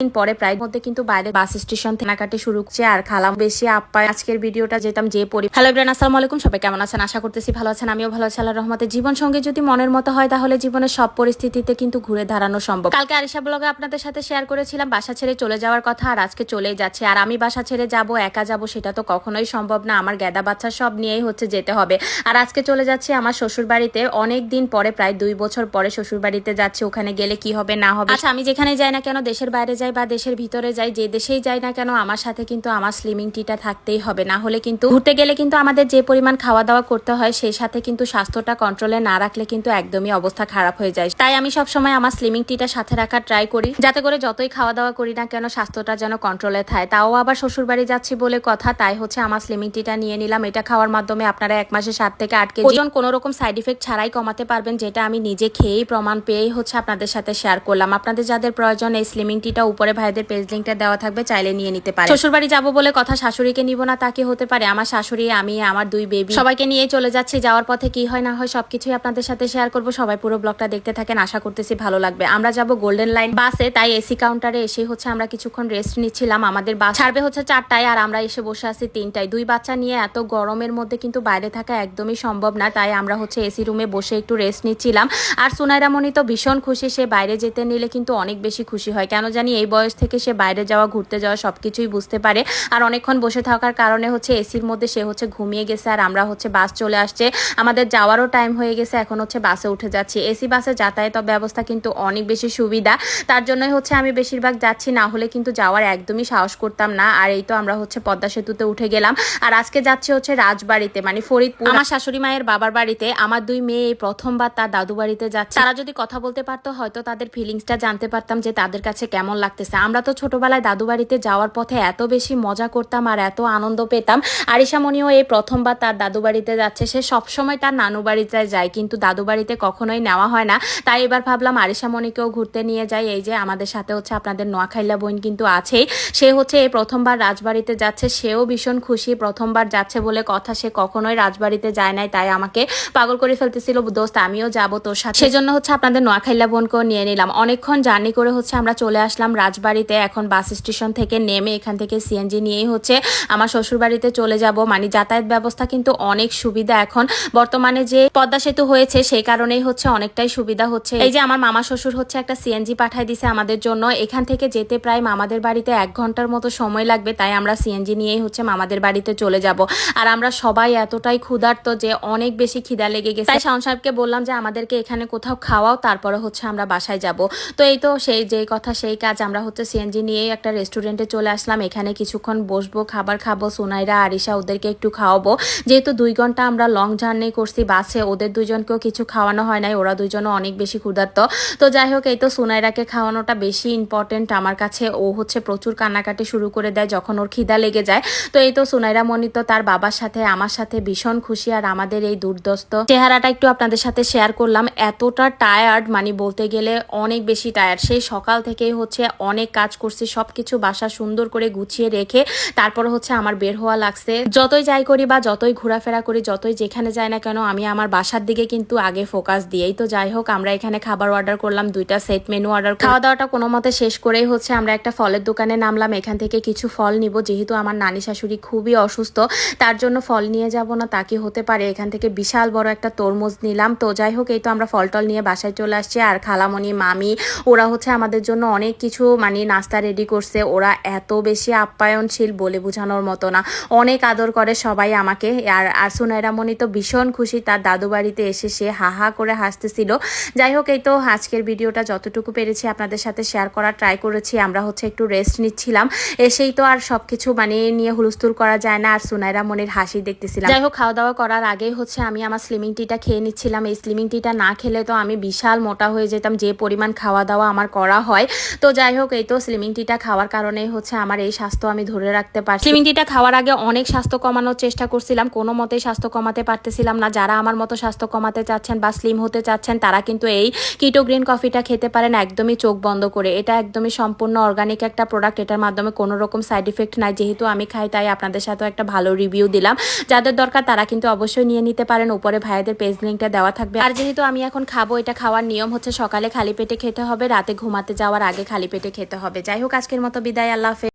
দিন পরে প্রায় মধ্যে কিন্তু বাইরে বাস স্টেশন কেনাকাটি শুরু করছে। আর খালাম বেশি আপ্পায় আজকের ভিডিওটা যেতাম যে পরি হ্যালো ব্রেন আসসালামু আলাইকুম। সবাই কেমন আছেন? আশা করতেছি ভালো আছেন। আমিও ভালো আছি। আল্লাহ রহমতে জীবন সঙ্গে যদি মনের মতো হয়, তাহলে জীবনের সব পরিস্থিতিতে কিন্তু ঘুরে দাঁড়ানো সম্ভব। কালকে আরিশা ব্লগে আপনাদের সাথে শেয়ার করেছিলাম বাসা ছেড়ে চলে যাওয়ার কথা, আর আজকে চলেই যাচ্ছে। আর আমি বাসা ছেড়ে যাব, একা যাব, সেটা তো কখনোই সম্ভব না। আমার গেদা বাচ্চা সব নিয়েই হচ্ছে যেতে হবে। আর আজকে চলে যাচ্ছে আমার শ্বশুর বাড়িতে অনেক দিন পরে, প্রায় দুই বছর পরে শ্বশুর বাড়িতে যাচ্ছি। ওখানে গেলে কি হবে, না হবে? আচ্ছা আমি যেখানে যাই না কেন, দেশের বাইরে যাই বা দেশের ভিতরে যাই, যে দেশেই যাই না কেন, আমার সাথে কিন্তু আমার স্লিমিং টিটা থাকতেই হবে। না হলে কিন্তু ঘুরতে গেলে কিন্তু আমাদের যে পরিমাণ খাওয়া দাওয়া করতে হয়, সেই সাথে কিন্তু স্বাস্থ্যটা কন্ট্রোলে না রাখলে কিন্তু একদমই অবস্থা খারাপ হয়ে যায়। তাই আমি সবসময় আমার স্লিমিং টিটা সাথে রাখার ট্রাই করি। যাতে করে যতই খাওয়া দাওয়া করি না কেন, স্বাস্থ্যটা যেন কন্ট্রোলে থাকে। তাও আবার শ্বশুর বাড়ি যাচ্ছি বলে কথা, তাই হচ্ছে আমার স্লিমিং টিটা নিয়ে নিলাম। এটা খাওয়ার মাধ্যমে আপনারা এক মাসে সাত থেকে আট কেজি ওজন কোনো রকম সাইড ইফেক্ট ছাড়াই কমাতে পারবেন, যেটা আমি নিজে খেয়েই প্রমাণ পেয়েই হচ্ছে আপনাদের সাথে শেয়ার করলাম। আপনাদের যাদের প্রয়োজন এই স্লিমিং টিটা উপরে ভাইদের পেজ লিঙ্কটা দেওয়া থাকবে, চাইলে নিয়ে নিতে পারে। শ্বশুরবাড়ি যাব বলে কথা শাশুড়িকে নিব না তাকে হতে পারে? আমার শাশুড়ি, আমি, আমার দুই বেবি সবাইকে নিয়ে চলে যাচ্ছি, যাওয়ার পথে কি হয় না হয় সবকিছুই আপনাদের সাথে শেয়ার করব। সবাই পুরো ব্লগটা দেখতে থাকেন, আশা করতেছি ভালো লাগবে। আমরা যাব গোল্ডেন লাইন বাসে তাই এসি কাউন্টারে এসে হচ্ছে আমরা কিছুক্ষণ রেস্ট নিচ্ছিলাম। আমাদের বাস ছাড়বে হচ্ছে চারটায়, আর আমরা এসে বসে আছি তিনটায়। দুই বাচ্চা নিয়ে এত গরমের মধ্যে কিন্তু বাইরে থাকা একদমই সম্ভব না, তাই আমরা হচ্ছে এসি রুমে বসে একটু রেস্ট নিচ্ছিলাম। আর সুনাইরা মনি তো ভীষণ খুশি, সে বাইরে যেতে নিলে কিন্তু অনেক বেশি খুশি হয়। কেন জানি এই বয়স থেকে সে বাইরে যাওয়া ঘুরতে যাওয়া সবকিছুই বুঝতে পারে। আর অনেকক্ষণ বসে থাকার কারণে হচ্ছে এসির মধ্যে সে হচ্ছে ঘুমিয়ে গেছে আর আমরা হচ্ছে বাস চলে আসছে। আমাদের যাওয়ারও টাইম হয়ে গেছে এখন হচ্ছে বাসে উঠে যাচ্ছি। এসি বাসে যাতায়াত ব্যবস্থা কিন্তু অনেক বেশি সুবিধা। তার জন্যই হচ্ছে আমি বেশিরভাগ যাচ্ছি না হলে কিন্তু যাওয়ার একদমই সাহস করতাম না। আর এই তো আমরা হচ্ছে পদ্মা সেতুতে উঠে গেলাম। আর আজকে যাচ্ছি হচ্ছে রাজবাড়িতে মানে ফরিদপুর। আমার শাশুড়ি মায়ের বাবার বাড়িতে আমার দুই মেয়ে প্রথমবার তার দাদু বাড়িতে যাচ্ছে। তারা যদি কথা বলতে পারতো হয়তো তাদের ফিলিংসটা জানতে পারতাম যে তাদের কাছে কেমন লাগতেছে আমরা তো ছোটবেলায় দাদু বাড়িতে যাওয়ার পথে এত বেশি মজা করতাম আর এত আনন্দ পেতাম। আরিশা মনিও এই প্রথমবার তার দাদু বাড়িতে যাচ্ছে। সে সবসময় তার নানু বাড়িতে যায়, কিন্তু দাদু বাড়িতে কখনোই নেওয়া হয় না। তাই এবার ভাবলাম আরিশা মনিকেও ঘুরতে নিয়ে যাই। এই যে আমাদের সাথে হচ্ছে আপনাদের নোয়াখাইলা বোন কিন্তু আছেই। সে হচ্ছে এই প্রথমবার রাজবাড়িতে যাচ্ছে। সেও ভীষণ খুশি, প্রথমবার যাচ্ছে বলে কথা। সে কখনোই রাজবাড়িতে যায় নাই, তাই আমাকে পাগল করে ফেলতেছিল। দোস্ত, আমিও যাব তোর সাথে। সেজন্য হচ্ছে আপনাদের নোয়াখাইলা বোনকেও নিয়ে নিলাম। অনেকক্ষণ জার্নি করে হচ্ছে আমরা চলে আসলাম রাজবাড়িতে এখন বাস স্টেশন থেকে নেমে এখান থেকে সিএনজি নিয়েই হচ্ছে আমার শ্বশুর বাড়িতে চলে যাব। মানে যাতায়াত ব্যবস্থা কিন্তু অনেক সুবিধা এখন। বর্তমানে যে পদ্মা সেতু হয়েছে সেই কারণেই হচ্ছে অনেকটাই সুবিধা হচ্ছে। এই যে আমার মামা শ্বশুর হচ্ছে একটা সিএনজি পাঠাই দিছে আমাদের জন্য। এখান থেকে যেতে প্রায় মামাদের বাড়িতে এক ঘণ্টার মতো সময় লাগবে। তাই আমরা সিএনজি নিয়েই হচ্ছে মামাদের বাড়িতে চলে যাব। আর আমরা সবাই এতটাই ক্ষুধার্ত যে অনেক বেশি খিদা লেগে গেছে। তাই শাওন সাহেবকে বললাম যে আমাদেরকে এখানে কোথাও খাওয়াও, তারপরে হচ্ছে আমরা বাসায় যাব। তো এই তো সেই যে কথা, সেই কাজ আমরা হচ্ছে সিএনজি নিয়েই একটা রেস্টুরেন্টে চলে আসলাম। এখানে কিছুক্ষণ বসবো, খাবার খাব, সোনাইরা, আরিশা ওদেরকে একটু খাওয়াবো। যেহেতু দুই ঘণ্টা আমরা লং জার্নি করছি বাসে ওদের দুজনকেও কিছু খাওয়ানো হয় নাই, ওরা দুইজনও অনেক বেশি ক্ষুধার্ত। তো যাই হোক, এই তো সোনাইরাকে খাওয়ানোটা বেশি ইম্পর্টেন্ট আমার কাছে। ও হচ্ছে প্রচুর কান্নাকাটি শুরু করে দেয় যখন ওর খিদা লেগে যায়। তো এই তো সোনাইরা মনি তো তার বাবার সাথে, আমার সাথে ভীষণ খুশি আর আমাদের এই দুর্দস্ত চেহারাটা একটু আপনাদের সাথে শেয়ার করলাম। এতটা টায়ার্ড মানে বলতে গেলে অনেক বেশি টায়ার্ড সেই সকাল থেকেই হচ্ছে অনেক কাজ করছি, সবকিছু বাসা সুন্দর করে গুছিয়ে রেখে তারপর হচ্ছে আমার বের হওয়া লাগছে। যতই যাই করি বা যতই ঘোরাফেরা করি, যতই যেখানে যাই না কেন, আমি আমার বাসার দিকে কিন্তু আগে ফোকাস দিয়েই। তো যাই হোক, আমরা এখানে খাবার অর্ডার করলাম, দুইটা সেট মেনু অর্ডার খাওয়া দাওয়াটা কোনো মতে শেষ করেই হচ্ছে আমরা একটা ফলের দোকানে নামলাম, এখান থেকে কিছু ফল নিব। যেহেতু আমার নানি শাশুড়ি খুবই অসুস্থ, তার জন্য ফল নিয়ে যাব না তাকে হতে পারে? এখান থেকে বিশাল বড় একটা তরমুজ নিলাম। তো যাই হোক, এই তো আমরা ফল টল নিয়ে বাসায় চলে আসছি। আর খালামণি, মামি, ওরা হচ্ছে আমাদের জন্য অনেক কিছু মানে নাস্তা রেডি করছে, ওরা এত বেশি আপ্যায়নশীল বলে বোঝানোর মতো না। অনেক আদর করে সবাই আমাকে, আর আর সুনাইরা মনি তো ভীষণ খুশি, তার দাদু বাড়িতে এসে সে হা হা করে হাসতেছিল। যাই হোক, এই তো আজকের ভিডিওটা যতটুকু পেরেছি আপনাদের সাথে শেয়ার করার ট্রাই করেছি, আমরা হচ্ছে একটু রেস্ট নিচ্ছিলাম। এসেই তো আর সব কিছু মানে নিয়ে হুলস্থুল করা যায় না আর সুনাইরা মনির হাসি দেখতেছিলাম। যাই হোক খাওয়া দাওয়া করার আগেই হচ্ছে আমি আমার স্লিমিং টিটা খেয়ে নিচ্ছিলাম। এই স্লিমিং টিটা না খেলে তো আমি বিশাল মোটা হয়ে যেতাম, যে পরিমাণ খাওয়া দাওয়া আমার করা হয়। তো যাই হোক এই তো স্লিমিং টিটা খাওয়ার কারণেই হচ্ছে আমার এই স্বাস্থ্য আমি ধরে রাখতে পারছি। স্লিমিং টিটা খাওয়ার আগে অনেক স্বাস্থ্য কমানোর চেষ্টা করছিলাম, কোনো মতেই স্বাস্থ্য কমাতে পারতেছিলাম না। যারা আমার মতো স্বাস্থ্য কমাতে চাচ্ছেন বা স্লিম হতে চাচ্ছেন, তারা কিন্তু এই কিটো গ্রিন কফিটা খেতে পারেন একদমই চোখ বন্ধ করে। এটা একদমই সম্পূর্ণ অর্গানিক একটা প্রোডাক্ট এটার মাধ্যমে কোনো রকম সাইড ইফেক্ট নাই। যেহেতু আমি খাই, তাই আপনাদের সাথেও একটা ভালো রিভিউ দিলাম। যাদের দরকার, তারা কিন্তু অবশ্যই নিয়ে নিতে পারেন। উপরে ভাইয়াদের পেজ লিঙ্কটা দেওয়া থাকবে। আর যেহেতু আমি এখন খাব, এটা খাওয়ার নিয়ম হচ্ছে সকালে খালি পেটে খেতে হবে, রাতে ঘুমাতে যাওয়ার আগে খালি পেটে খেতে হবে। যাই হোক আজকের মতো বিদায়। আল্লাহ